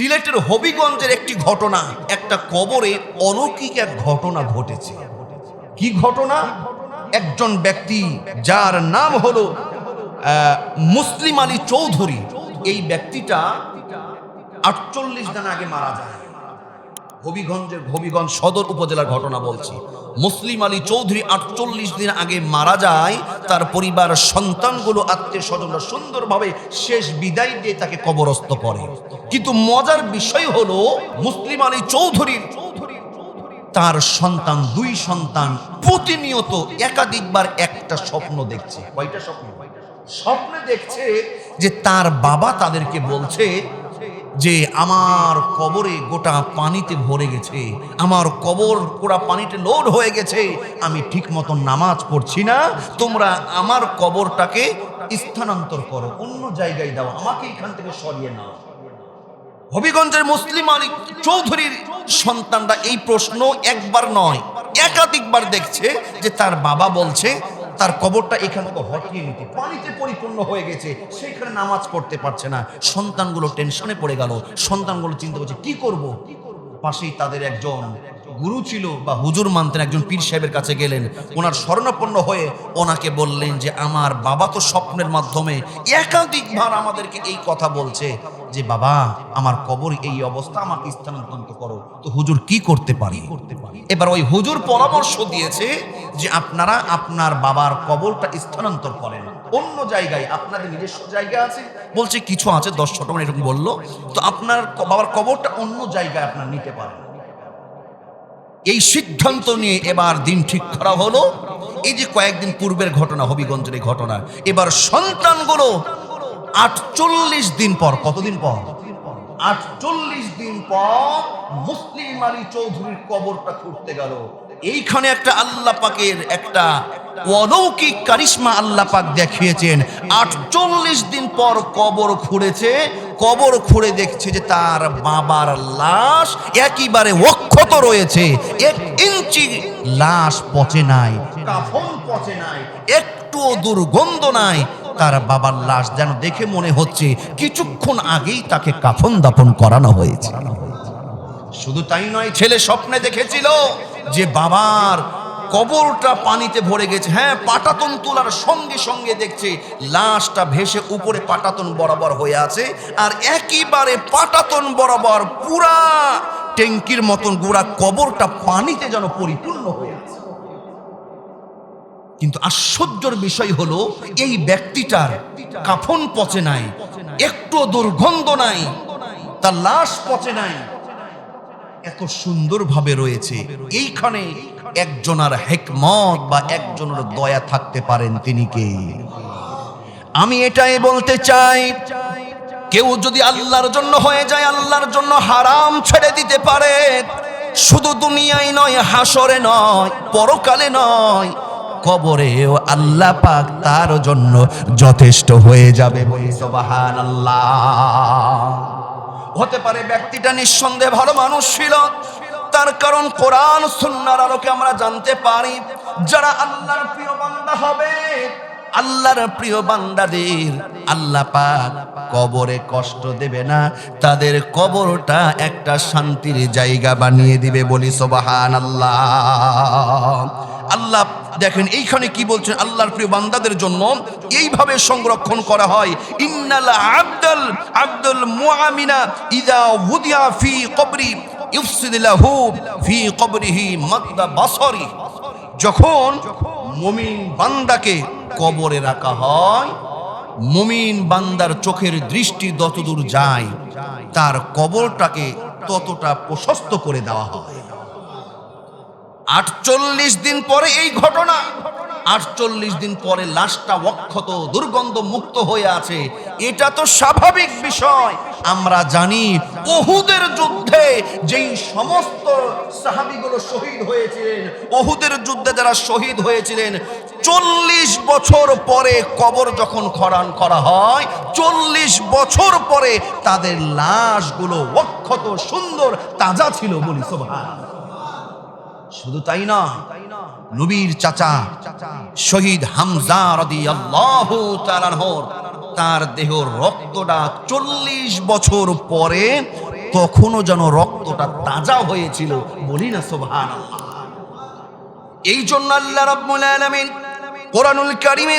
সিলেটের হবিগঞ্জের একটি ঘটনা, একটা কবরে অলৌকিক এক ঘটনা ঘটেছে। কি ঘটনা? একজন ব্যক্তি যার নাম হলো মুসলিম আলী চৌধুরী। এই ব্যক্তিটা আটচল্লিশ দিন আগে মারা যায়। হবিগঞ্জের হবিগঞ্জ সদর উপজেলার ঘটনা বলছি। মুসলিম আলী চৌধুরী আটচল্লিশ দিন আগে মারা যায়, তার পরিবার, সন্তানগুলো আত্মীয় স্বজনরা সুন্দরভাবে শেষ বিদায় দিয়ে তাকে কবরস্থ করে। কিন্তু মজার বিষয় হলো, মুসলিম আলী চৌধুরীর তার সন্তান, দুই সন্তান প্রতিনিয়ত একাধিকবার একটা স্বপ্ন দেখছে। কয়টা স্বপ্ন? স্বপ্নে দেখছে যে তার বাবা তাদেরকে বলছে যে আমার কবরে গোটা পানিতে ভরে গেছে, আমার কবর গোটা পানিতে লোড হয়ে গেছে, আমি ঠিক মতো নামাজ পড়ছি না, তোমরা আমার কবরটাকে স্থানান্তর করো, অন্য জায়গায় দাও, আমাকে এখান থেকে সরিয়ে নাও। হবিগঞ্জের মুসলিম আলী চৌধুরীর সন্তানরা এই প্রশ্ন একবার নয়, একাধিকবার দেখছে যে তার বাবা বলছে তার কবরটা এখানে থেকে হটিয়ে নিতে পানিতে পরিপূর্ণ হয়ে গেছে, সেখানে নামাজ পড়তে পারছে না। সন্তানগুলো টেনশনে পড়ে গেল। সন্তানগুলো চিন্তা করছে কি করব? পাশেই তাদের একজন গুরু ছিল বা হুজুর মানতেন একজন পীর সাহেবের কাছে গেলেন। ওনার স্মরণাপন্ন হয়ে ওনাকে বললেন যে, আমার বাবা তো স্বপ্নের মাধ্যমে একাধিকবার আমাদেরকে এই কথা বলছে যে, বাবা, আমার কবর এই অবস্থা, আমাকে স্থানান্তর করো। তো হুজুর কি করতে পারি? এবার ওই হুজুর পরামর্শ দিয়েছে যে আপনারা আপনার বাবার কবরটা স্থানান্তর করেন। অন্য জায়গায় আপনাদের নিজস্ব জায়গা আছে? বলছে, কিছু আছে। দশ ছোট মানে এরকম বলল। তো আপনার বাবার কবরটা অন্য জায়গায় আপনার নিতে পারেন। এই সিদ্ধান্ত নিয়ে এবার দিন ঠিক করা হলো। এই যে কয়েকদিন পূর্বের ঘটনা, হবিগঞ্জের এই ঘটনা, এবার সন্তানগুলো আটচল্লিশ দিন পর, কতদিন পর? আটচল্লিশ দিন পর মুসলিম আলী চৌধুরীর কবরটা খুঁড়তে গেল। এইখানে একটা আল্লাহ পাকের একটা অলৌকিক কারিশ্মা আল্লাহ পাক দেখিয়েছেন। আটচল্লিশ দিন পর কবর খুঁড়েছে, কবর খুঁড়ে দেখছে যে তার বাবার লাশ একইবারে অক্ষত রয়েছে। এক ইঞ্চি লাশ পচে নাই, কাফন পচে নাই, একটুও দুর্গন্ধ নাই। তার বাবার লাশ যেন দেখে মনে হচ্ছে কিছুক্ষণ আগেই তাকে কাফন দাপন করানো হয়েছে। শুধু তাই নয়, ছেলে স্বপ্নে দেখেছিল যে বাবার কবরটা পানিতে ভরে গেছে। হ্যাঁ পাটাতন তোলার সঙ্গে সঙ্গে দেখছে লাশটা ভেসে উপরে পাটাতন বরাবর হয়ে আছে আর একেবারে পাটাতন বরাবর পুরা ট্যাঙ্কির মতন গোড়া কবরটা পানিতে যেন পরিপূর্ণ হয়ে আছে। কিন্তু আশ্চর্যর বিষয় হলো, এই ব্যক্তিটার কাফন পচে নাই একটু দুর্গন্ধ নাই, তার লাশ পচে নাই। এত সুন্দরভাবে রয়েছে। এইখানে একজনার হেকমত বা একজনের দয়া থাকতে পারেন তিনি কে? আমি এটাই বলতে চাই, কেউ যদি আল্লাহর জন্য হয়ে যায়, আল্লাহর জন্য হারাম ছেড়ে দিতে পারে। শুধু দুনিয়ায় নয় হাসরে নয়, পরকালে নয় কবরেও আল্লাহ পাক তার জন্য যথেষ্ট হয়ে যাবে বলি সুবহান হতে পারে ব্যক্তিটা নিঃসন্দেহে ভালো মানুষ ছিল, তার কারণ কোরআন সুন্নার আলোকে আমরা জানতে পারি, যারা আল্লাহর প্রিয় বান্দা হবে, আল্লাহর প্রিয় বান্দাদের আল্লাহ পাক কবরে কষ্ট দেবে না, তাদের কবরটা একটা শান্তির জায়গা বানিয়ে দিবে বলি সোবাহান আল্লাহ আল্লাহ দেখেন, এইখানে কি বলছেন? আল্লাহর প্রিয় বান্দাদের জন্য এইভাবে সংরক্ষণ করা হয়। ইন্নাল আব্দুল আব্দুল মুআমিনা ইদা উদিয়া ফি কবরি ইউফসিদুল্লাহু ফি কবরিহি মাদ্দা বাসরি। যখন মুমিন বান্দাকে কবরে রাখা হয়, মুমিন বান্দার চোখের দৃষ্টি যতদূর যায়, তার কবরটাকে ততটা প্রশস্ত করে দেওয়া হয়। আটচল্লিশ দিন পরে এই ঘটনা। আটচল্লিশ দিন পরে লাশটা অক্ষত, দুর্গন্ধ মুক্ত হয়ে আছে। এটা তো স্বাভাবিক বিষয়। আমরা জানি ওহুদের যুদ্ধে যেই সমস্ত সাহাবিগুলো শহীদ হয়েছিলেন, ওহুদের যুদ্ধে যারা শহীদ হয়েছিলেন, চল্লিশ বছর পরে কবর যখন খরান করা হয়, চল্লিশ বছর পরে তাদের লাশগুলো অক্ষত, সুন্দর, তাজা ছিল বলি সোভা শুধু তাই না নবীর চাচা শহীদ হামজা রদি আল্লাহ তার দেহ রক্তটা চল্লিশ বছর পরে তখনও যেন রক্তটা তাজা হয়েছিল বলি না সোভান এই জন্য আল্লাহ রাব্বুল আলামিন কোরআনুল কারিমে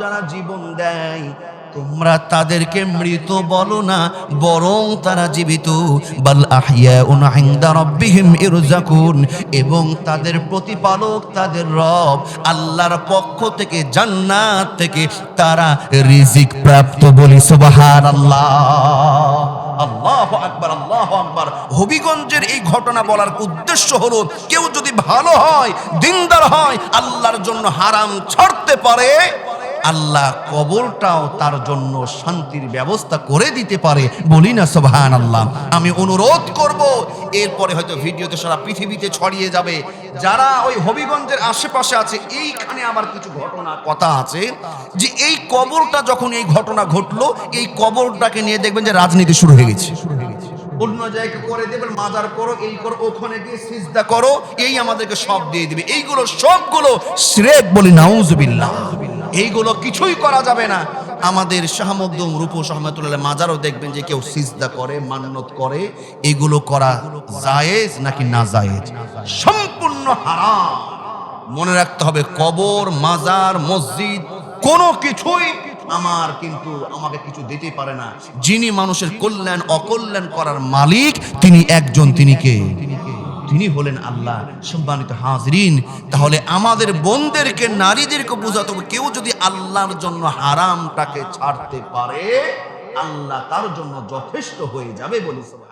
যারা জীবন দেয়, তোমরা তাদেরকে মৃত বলো না, বরং তারা জীবিত। বাল ইরজাকুন, এবং তাদের প্রতিপালক তাদের রব, আল্লাহর পক্ষ থেকে, জান্নাত থেকে তারা রিজিক প্রাপ্ত বলি, সুবহানাল্লাহ। আল্লাহ আকবার আল্লাহ আকবার। হবিগঞ্জের এই ঘটনা বলার উদ্দেশ্য হলো, কেউ যদি ভালো হয়, দিনদার হয়, আল্লাহর জন্য হারাম ছাড়তে পারে আল্লাহ কবরটাও তার জন্য শান্তির ব্যবস্থা করে দিতে পারে। বলি না সোভান আল্লাহ আমি অনুরোধ করব, এরপরে হয়তো ভিডিওতে সারা পৃথিবীতে ছড়িয়ে যাবে। যারা ওই হবিগঞ্জের আশেপাশে আছে, এইখানে আমার কিছু ঘটনা কথা আছে যে এই কবরটা যখন এই ঘটনা ঘটলো, এই কবরটাকে নিয়ে দেখবেন যে রাজনীতি শুরু হয়ে গেছে। অন্য জায়গায় করে দেবেন মাজার করো, এই করো, ওখানে দিয়ে সিজদা করো, এই আমাদেরকে সব দিয়ে দিবে। এইগুলো সবগুলো শ্রেক বলি, নাউজুবিল্লাহ। এইগুলো কিছুই করা যাবে না। আমাদের শাহমকদম রূপো সহমতুল্লাহ মাজারও দেখবেন যে কেউ সিজদা করে, মান্নত করে, এগুলো করা জায়েজ নাকি না জায়েজ? সম্পূর্ণ হারাম। মনে রাখতে হবে কবর, মাজার, মসজিদ, কোনো কিছুই আমার কিন্তু আমাকে কিছু দিতে পারে না। যিনি মানুষের কল্যাণ, অকল্যাণ করার মালিক, তিনি একজন, তিনি কে? তিনি হলেন আল্লাহ, সম্মানিত হাজরিন। তাহলে আমাদের বোনদেরকে, নারীদেরকে বোঝাতে হবে কেউ যদি আল্লাহর জন্য হারামটাকে ছাড়তে পারে, আল্লাহ তার জন্য যথেষ্ট হয়ে যাবে বলে সবাই